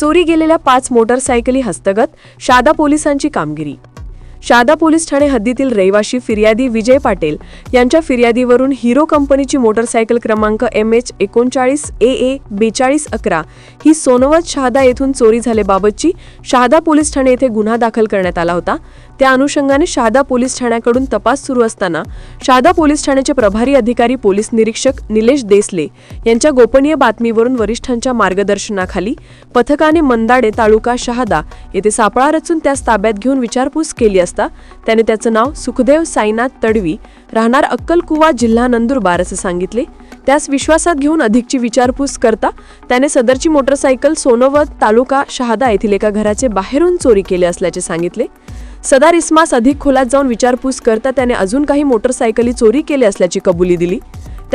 चोरी गेलेल्या पाच मोटरसायकली हस्तगत शादा पोलिसांची कामगिरी. शादा पोलीस ठाणे हद्दीतील रहिवाशी फिर्यादी विजय पाटील यांच्या फिर्यादीवरून हिरो कंपनीची मोटरसायकल क्रमांक एम एच एकोणचाळीस ए ए बेचाळीस अकरा ही सोनवत शहादा येथून चोरी झाल्याबाबतची शहादा पोलीस ठाणे येथे गुन्हा दाखल करण्यात आला होता. त्या अनुषंगाने शहादा पोलीस ठाण्याकडून तपास सुरू असताना शहादा पोलीस ठाण्याचे प्रभारी अधिकारी पोलीस निरीक्षक निलेश देसले यांच्या गोपनीय बातमीवरून वरिष्ठांच्या मार्गदर्शनाखाली पथकाने मंदाडे तालुका शहादा येथे सापळा रचून त्यास ताब्यात घेऊन विचारपूस केली असता त्याने त्याचं नाव सुखदेव साईनाथ तडवी राहणार अक्कलकुवा जिल्हा नंदुरबार असं सांगितले. त्यास विश्वासात घेऊन अधिकची विचारपूस करता त्याने सदरची मोटरसायकल सोनवत तालुका शहादा येथील एका घराचे बाहेरून चोरी केले असल्याचे सांगितले. सदार इस्मास अधिक खोलात जाऊन विचारपूस करता त्याने अजून काही मोटरसायकली चोरी केली असल्याची कबुली दिली.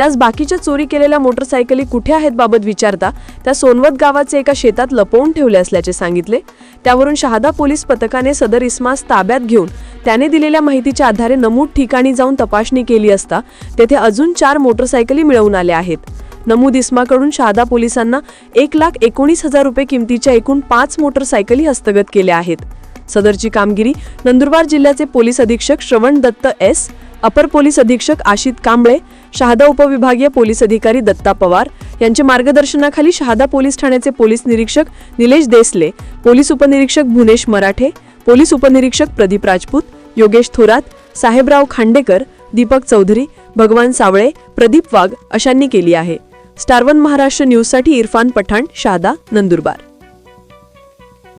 त्यास बाकीच्या चोरी केलेल्या मोटरसायकली कुठे आहेत बाबत विचारता त्या सोनवत गावाचे एका शेतात लपवून ठेवले असल्याचे सांगितले. त्यावरून शहादा पोलीस पथकाने सदर इस्मास ताब्यात घेऊन त्याने दिलेल्या माहितीच्या आधारे नमूद ठिकाणी जाऊन तपासणी केली असता तेथे अजून चार मोटरसायकली मिळवून आल्या आहेत. नमूद इस्माकडून शहादा पोलिसांना एक लाख एकोणीस हजार रुपये किमतीच्या एकूण पाच मोटरसायकली हस्तगत केल्या आहेत. सदरची कामगिरी नंदुरबार जिल्ह्याचे पोलीस अधीक्षक श्रवण दत्त एस अपर पोलीस अधीक्षक आशित कांबळे शहादा उपविभागीय पोलीस अधिकारी दत्ता पवार यांच्या मार्गदर्शनाखाली शहादा पोलीस ठाण्याचे पोलीस निरीक्षक निलेश देसले पोलीस उपनिरीक्षक भुनेश मराठे पोलीस उपनिरीक्षक प्रदीप राजपूत योगेश थोरात साहेबराव खांडेकर दीपक चौधरी भगवान सावळे प्रदीप वाघ अशांनी केली आहे. स्टार वन महाराष्ट्र न्यूजसाठी इरफान पठाण शहादा नंदुरबार.